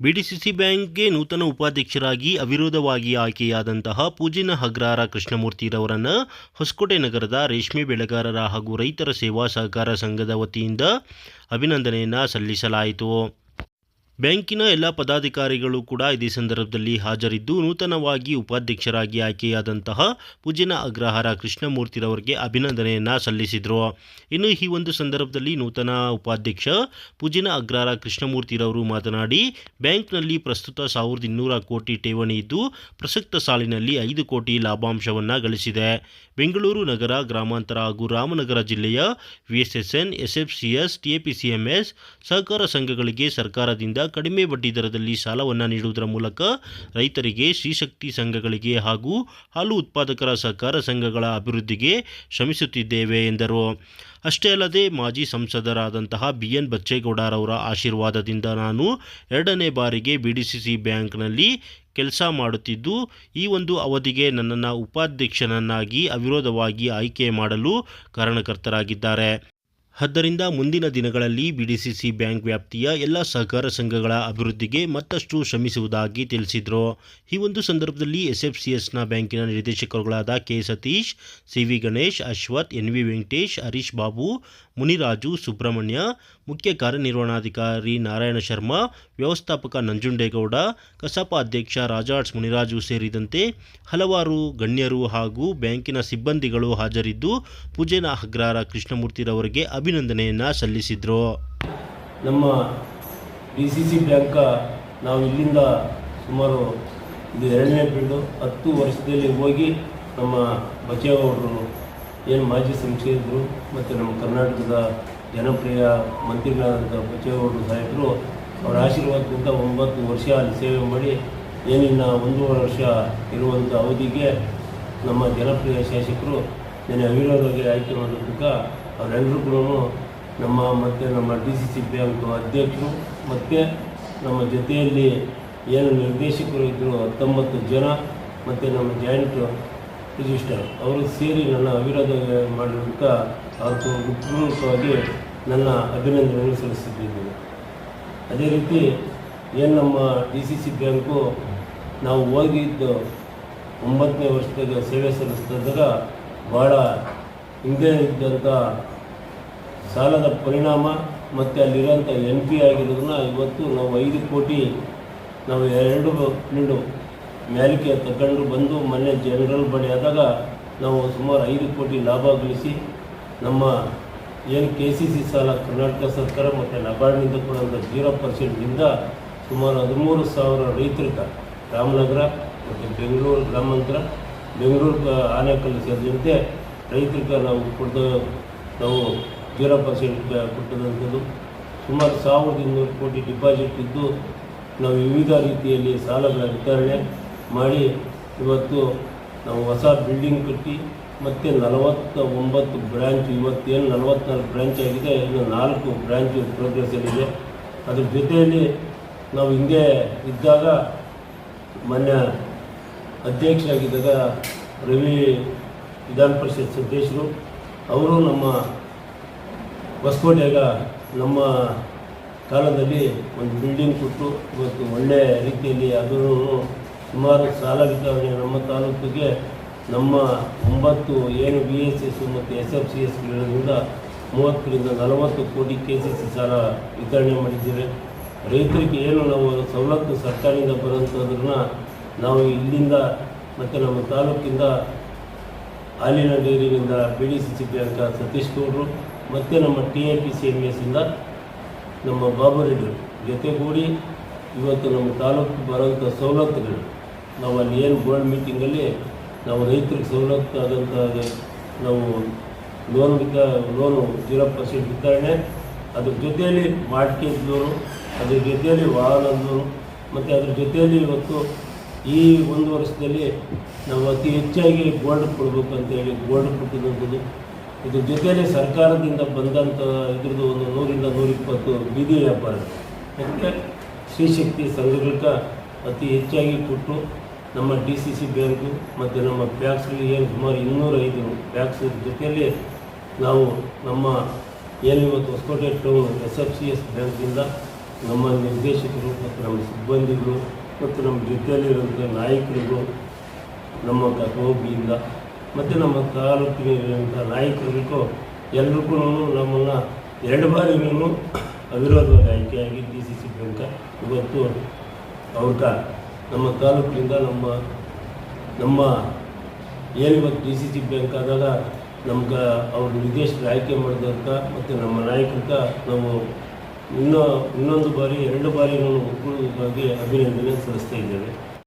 BDCC ಬ್ಯಾಂಕ್ಗೆ ನೂತನ ಉಪಾಧ್ಯಕ್ಷರಾಗಿ ಅವಿರೋಧವಾಗಿ ಆಯ್ಕೆಯಾದಂತಹ ಪೂಜಿನ ಹಗ್ರಾರ ಕೃಷ್ಣಮೂರ್ತಿರವರನ್ನು ಹೊಸಕೋಟೆ ನಗರದ ರೇಷ್ಮೆ ಬೆಳೆಗಾರರ ಹಾಗೂ ರೈತರ ಸೇವಾ ಸಹಕಾರ ಸಂಘದ ವತಿಯಿಂದ ಅಭಿನಂದನೆಯನ್ನು ಸಲ್ಲಿಸಲಾಯಿತು. ಬ್ಯಾಂಕಿನ ಎಲ್ಲ ಪದಾಧಿಕಾರಿಗಳು ಕೂಡ ಇದೇ ಸಂದರ್ಭದಲ್ಲಿ ಹಾಜರಿದ್ದು, ನೂತನವಾಗಿ ಉಪಾಧ್ಯಕ್ಷರಾಗಿ ಆಯ್ಕೆಯಾದಂತಹ ಪೂಜಿನ ಅಗ್ರಹಾರ ಕೃಷ್ಣಮೂರ್ತಿರವರಿಗೆ ಅಭಿನಂದನೆಯನ್ನು ಸಲ್ಲಿಸಿದರು. ಇನ್ನು ಈ ಒಂದು ಸಂದರ್ಭದಲ್ಲಿ ನೂತನ ಉಪಾಧ್ಯಕ್ಷ ಪೂಜಿನ ಅಗ್ರಹಾರ ಕೃಷ್ಣಮೂರ್ತಿರವರು ಮಾತನಾಡಿ, ಬ್ಯಾಂಕ್ನಲ್ಲಿ ಪ್ರಸ್ತುತ ಸಾವಿರದ ಇನ್ನೂರ ಕೋಟಿ ಠೇವಣಿ ಇದ್ದು, ಪ್ರಸಕ್ತ ಸಾಲಿನಲ್ಲಿ ಐದು ಕೋಟಿ ಲಾಭಾಂಶವನ್ನು ಗಳಿಸಿದೆ. ಬೆಂಗಳೂರು ನಗರ, ಗ್ರಾಮಾಂತರ ಹಾಗೂ ರಾಮನಗರ ಜಿಲ್ಲೆಯ ವಿಎಸ್ಎಸ್ಎನ್, ಎಸ್ಎಫ್ಸಿಎಸ್, ಟಿಎಪಿಸಿಎಂಎಸ್ ಸಹಕಾರ ಸಂಘಗಳಿಗೆ ಸರ್ಕಾರದಿಂದ ಕಡಿಮೆ ಬಡ್ಡಿ ದರದಲ್ಲಿ ಸಾಲವನ್ನು ನೀಡುವುದರ ಮೂಲಕ ರೈತರಿಗೆ ಶ್ರೀಶಕ್ತಿ ಸಂಘಗಳಿಗೆ ಹಾಗೂ ಹಾಲು ಉತ್ಪಾದಕರ ಸಹಕಾರ ಸಂಘಗಳ ಅಭಿವೃದ್ಧಿಗೆ ಶ್ರಮಿಸುತ್ತಿದ್ದೇವೆ ಎಂದರು. ಅಷ್ಟೇ ಅಲ್ಲದೆ ಮಾಜಿ ಸಂಸದರಾದಂತಹ ಬಿ ಎನ್ ಬಚ್ಚೇಗೌಡರವರ ಆಶೀರ್ವಾದದಿಂದ ನಾನು ಎರಡನೇ ಬಾರಿಗೆ ಬಿ ಡಿ ಸಿ ಸಿ ಬ್ಯಾಂಕ್ನಲ್ಲಿ ಕೆಲಸ ಮಾಡುತ್ತಿದ್ದು, ಈ ಒಂದು ಅವಧಿಗೆ ನನ್ನನ್ನು ಉಪಾಧ್ಯಕ್ಷನನ್ನಾಗಿ ಅವಿರೋಧವಾಗಿ ಆಯ್ಕೆ ಮಾಡಲು ಕಾರಣಕರ್ತರಾಗಿದ್ದಾರೆ. ಆದ್ದರಿಂದ ಮುಂದಿನ ದಿನಗಳಲ್ಲಿ ಬಿಡಿಸಿಸಿ ಬ್ಯಾಂಕ್ ವ್ಯಾಪ್ತಿಯ ಎಲ್ಲ ಸಹಕಾರ ಸಂಘಗಳ ಅಭಿವೃದ್ಧಿಗೆ ಮತ್ತಷ್ಟು ಶ್ರಮಿಸುವುದಾಗಿ ತಿಳಿಸಿದರು. ಈ ಒಂದು ಸಂದರ್ಭದಲ್ಲಿ ಎಸ್ಎಫ್ಸಿಎಸ್ನ ಬ್ಯಾಂಕಿನ ನಿರ್ದೇಶಕರುಗಳಾದ K Satish C V Ganesh, Ashwath N V Venkatesh, Harish Babu, Muniraju, Subramanya, ಮುಖ್ಯ ಕಾರ್ಯನಿರ್ವಹಣಾಧಿಕಾರಿ ನಾರಾಯಣ ಶರ್ಮಾ, ವ್ಯವಸ್ಥಾಪಕ ನಂಜುಂಡೇಗೌಡ, ಕಸಾಪ ಅಧ್ಯಕ್ಷ ರಾಜಾರ್ಟ್ಸ್ ಮುನಿರಾಜು ಸೇರಿದಂತೆ ಹಲವಾರು ಗಣ್ಯರು ಹಾಗೂ ಬ್ಯಾಂಕಿನ ಸಿಬ್ಬಂದಿಗಳು ಹಾಜರಿದ್ದು, ಪೂಜೆನ ಅಗ್ರಾರ ಕೃಷ್ಣಮೂರ್ತಿರವರಿಗೆ ಅಭಿನಂದನೆಯನ್ನು ಸಲ್ಲಿಸಿದರು. ನಮ್ಮ ಡಿ ಸಿ ಸಿ ಬ್ಯಾಂಕ ನಾವು ಇಲ್ಲಿಂದ ಸುಮಾರು ಇದು ಎರಡನೇ ಬೀಡು ಹತ್ತು ವರ್ಷದಲ್ಲಿ ಹೋಗಿ ನಮ್ಮ ಬಚ್ಚೇಗೌಡರು ಏನು ಮಾಜಿ ಸಂಸದರು ಮತ್ತು ನಮ್ಮ ಕರ್ನಾಟಕದ ಜನಪ್ರಿಯ ಮಂತ್ರಿಗಳಾದಂಥ ಬಚ್ಚೇಗೌಡರು ಸಾಹೇಬರು ಅವರ ಆಶೀರ್ವಾದದಿಂದ ಒಂಬತ್ತು ವರ್ಷ ಅಲ್ಲಿ ಸೇವೆ ಮಾಡಿ ಏನಿನ್ನ ಒಂದೂವರೆ ವರ್ಷ ಇರುವಂಥ ಅವಧಿಗೆ ನಮ್ಮ ಜನಪ್ರಿಯ ಶಾಸಕರು ನೆನೆ ಅವಿರೋಧವಾಗಿ ಆಯ್ಕೆ ಮಾಡೋದಕ್ಕೆ ಅವರೆಲ್ಲರೂ ಕೂಡ ನಮ್ಮ ಮತ್ತು ನಮ್ಮ ಡಿ ಸಿ ಸಿ ಬ್ಯಾಂಕ್ ಅಧ್ಯಕ್ಷರು ಮತ್ತು ನಮ್ಮ ಜೊತೆಯಲ್ಲಿ ಏನು ನಿರ್ದೇಶಕರು ಇದ್ದರು ಹತ್ತೊಂಬತ್ತು ಜನ ಮತ್ತು ನಮ್ಮ ಜಾಯಿಂಟ್ ರಿಜಿಸ್ಟರ್ ಅವರು ಸೇರಿ ನನ್ನ ಅವಿರೋಧ ಮಾಡೋದಕ್ಕೆ ಅವ್ರಿಗೆ ಉತ್ಪೂರ್ವಕವಾಗಿ ನನ್ನ ಅಭಿನಂದನೆಗಳು ಸಲ್ಲಿಸುತ್ತಿದ್ದೇನೆ. ಅದೇ ರೀತಿ ಏನು ನಮ್ಮ ಡಿ ಸಿ ಸಿ ಬ್ಯಾಂಕು ನಾವು ಹೋಗಿದ್ದು ಒಂಬತ್ತನೇ ವರ್ಷದಾಗ ಸೇವೆ ಸಲ್ಲಿಸ್ತಿದ್ದಾಗ ಭಾಳ ಹಿಂದೆ ಇದ್ದಂಥ ಸಾಲದ ಪರಿಣಾಮ ಮತ್ತು ಅಲ್ಲಿರೋಂಥ ಎನ್ ಪಿ ಆಗಿರೋದನ್ನ ಇವತ್ತು ನಾವು ಐದು ಕೋಟಿ ನಾವು ಎರಡು ನೀಡು ಮ್ಯಾಲಿಕೆ ತಗೊಂಡು ಬಂದು ಮೊನ್ನೆ ಜನರಲ್ ಬಡಿ ಆದಾಗ ನಾವು ಸುಮಾರು ಐದು ಕೋಟಿ ಲಾಭ ಗಳಿಸಿ ನಮ್ಮ ಏನು ಕೆ ಸಿ ಸಿ ಸಾಲ ಕರ್ನಾಟಕ ಸರ್ಕಾರ ಮತ್ತು ನಬಾರ್ಡ್ನಿಂದ ಕೊಡುವಂಥ ಜೀರೋ ಪರ್ಸೆಂಟ್ನಿಂದ ಸುಮಾರು ಹದಿಮೂರು ಸಾವಿರ ರೈತರಿಗೆ ರಾಮನಗರ ಮತ್ತು ಬೆಂಗಳೂರು ಗ್ರಾಮಾಂತರ ಬೆಂಗಳೂರು ಆನೆಕಲ್ಲು ಆನೇಕಲ್ ಸೇರಿದಂತೆ ರೈತರಿಗೆ ನಾವು ಕೊಡ್ದ ನಾವು ಜೀರೋ ಪರ್ಸೆಂಟ್ ಕೊಟ್ಟದಂಥದ್ದು. ಸುಮಾರು ಸಾವಿರದ ಇನ್ನೂರು ಕೋಟಿ ಡಿಪಾಸಿಟ್ ಇದ್ದು, ನಾವು ವಿವಿಧ ರೀತಿಯಲ್ಲಿ ಸಾಲಗಳ ವಿತರಣೆ ಮಾಡಿ, ಇವತ್ತು ನಾವು ಹೊಸ ಬಿಲ್ಡಿಂಗ್ ಕಟ್ಟಿ, ಮತ್ತು ನಲವತ್ತ ಒಂಬತ್ತು ಬ್ರ್ಯಾಂಚ್ ಇವತ್ತೇನು ನಲವತ್ನಾಲ್ಕು ಬ್ರ್ಯಾಂಚ್ ಆಗಿದೆ, ಇನ್ನು ನಾಲ್ಕು ಬ್ರ್ಯಾಂಚ್ ಪ್ರೋಗ್ರೆಸ್ಸಲ್ಲಿದೆ ಅದ್ರ ಜೊತೆಯಲ್ಲಿ ನಾವು ಹಿಂದೆ ಇದ್ದಾಗ ಮೊನ್ನೆ ಅಧ್ಯಕ್ಷರಾಗಿದ್ದಾಗ ರವಿ ವಿಧಾನ ಪರಿಷತ್ ಸದಸ್ಯರು, ಅವರು ನಮ್ಮ ಹೊಸಕೋಟೆಗ ನಮ್ಮ ಕಾಲದಲ್ಲಿ ಒಂದು ಬಿಲ್ಡಿಂಗ್ ಕೊಟ್ಟು ಇವತ್ತು ಒಳ್ಳೆಯ ರೀತಿಯಲ್ಲಿ ಅದನ್ನು ಸುಮಾರು ಸಾಲ ವಿತರಣೆ ನಮ್ಮ ತಾಲೂಕಿಗೆ ನಮ್ಮ ಒಂಬತ್ತು ಏನು ಬಿ ಎಸ್ ಎಸ್ ಮತ್ತು ಎಸ್ ಎಫ್ ಸಿ ಎಸ್ಗಳಿಂದ ಮೂವತ್ತರಿಂದ ನಲವತ್ತು ಕೋಟಿ ಕೆ ಸಿ ಸಿ ಸಾಲ ವಿತರಣೆ ಮಾಡಿದ್ದೇವೆ. ರೈತರಿಗೆ ಏನು ನಾವು ಸವಲತ್ತು ಸರ್ಕಾರದಿಂದ ಬರುವಂಥದ್ರನ್ನ ನಾವು ಇಲ್ಲಿಂದ ಮತ್ತು ನಮ್ಮ ತಾಲೂಕಿಂದ ಹಾಲಿನ ಡೈರಿನಿಂದ B D C C bank Satish ಗೌಡರು, ಮತ್ತು ನಮ್ಮ T A P C M ಎಸ್ಸಿಂದ ನಮ್ಮ ಬಾಬು ಜೊತೆಗೂಡಿ ಇವತ್ತು ನಮ್ಮ ತಾಲೂಕು ಬರೋಂಥ ಸವಲತ್ತುಗಳು, ನಾವು ಅಲ್ಲಿ ಏನು ಬೋರ್ಡ್ ಮೀಟಿಂಗಲ್ಲಿ ನಾವು ರೈತರಿಗೆ ಸವಲತ್ತು ಆದಂಥ ನಾವು ಲೋನ್ ವಿತ ಲೋನು ಜೀರೋ ಪರ್ಸೆಂಟ್ ವಿತರಣೆ, ಅದ್ರ ಜೊತೆಯಲ್ಲಿ ಮಾರ್ಟ್ಗೇಜ್ ಲೋನು ಅದ್ರ ಜೊತೆಯಲ್ಲಿ ವಾಹನ ಲೋನು ಮತ್ತು ಅದ್ರ ಜೊತೆಯಲ್ಲಿ ಇವತ್ತು ಈ ಒಂದು ವರ್ಷದಲ್ಲಿ ನಾವು ಅತಿ ಹೆಚ್ಚಾಗಿ ಗೋಲ್ಡ್ ಕೊಡಬೇಕು ಅಂತೇಳಿ ಗೋಲ್ಡ್ ಕೊಟ್ಟಿದ್ದಂಥದ್ದು ಇದ್ರ ಜೊತೆಯಲ್ಲಿ ಸರ್ಕಾರದಿಂದ ಬಂದಂಥ ಇದ್ರದ್ದು ಒಂದು ನೂರಿಂದ ನೂರಿಪ್ಪತ್ತು ಬೀದಿ ವ್ಯಾಪಾರ. ಮತ್ತು ಶ್ರೀಶಕ್ತಿ ಸಂಘಗಳಿಗೆ ಅತಿ ಹೆಚ್ಚಾಗಿ ಕೊಟ್ಟು ನಮ್ಮ ಡಿ ಸಿ ಸಿ ಬ್ಯಾಂಕು ಮತ್ತು ನಮ್ಮ ಬ್ಯಾಂಕ್ಸ್ಗಳಿಗೆ ಏನು ಸುಮಾರು ಇನ್ನೂರೈದು ಬ್ಯಾಕ್ಸ್ ಜೊತೆಯಲ್ಲಿ ನಾವು ನಮ್ಮ ಏನು ಇವತ್ತು Hosakote town S F C S ಬ್ಯಾಂಕಿಂದ ನಮ್ಮ ನಿರ್ದೇಶಕರು ಮತ್ತು ನಮ್ಮ ಸಿಬ್ಬಂದಿಗಳು ಮತ್ತು ನಮ್ಮ ಜೊತೆಯಲ್ಲಿರುವಂಥ ನಾಯಕರಿಗೂ, ನಮ್ಮ ಕಕೋಬಿಯಿಂದ ಮತ್ತು ನಮ್ಮ ತಾಲೂಕಿನಲ್ಲಿರುವಂಥ ನಾಯಕರಿಗೂ ಎಲ್ರಿಗೂ ನಮ್ಮನ್ನು ಎರಡು ಬಾರಿನೂ ಅವಿರೋಧವಾಗಿ ಆಯ್ಕೆಯಾಗಿ ಡಿ ಸಿ ಸಿ ಬ್ಯಾಂಕ ಇವತ್ತು ಅವ್ರ ನಮ್ಮ ತಾಲೂಕಿನಿಂದ ನಮ್ಮ ನಮ್ಮ ಏನಿವತ್ತು ಡಿ ಸಿ ಸಿ ಬ್ಯಾಂಕ್ ಆದಾಗ ನಮ್ಗೆ ಅವ್ರ ನಿರ್ದೇಶಕರು ಆಯ್ಕೆ ಮಾಡಿದಂಥ ಮತ್ತು ನಮ್ಮ ನಾಯಕರಿಂದ ನಾವು ಇನ್ನೂ ಇನ್ನೊಂದು ಬಾರಿ ಎರಡು ಬಾರಿ ನಾನು ಬಗ್ಗೆ ಅಭಿನಂದನೆ ಸಲ್ಲಿಸ್ತಾ ಇದ್ದೇವೆ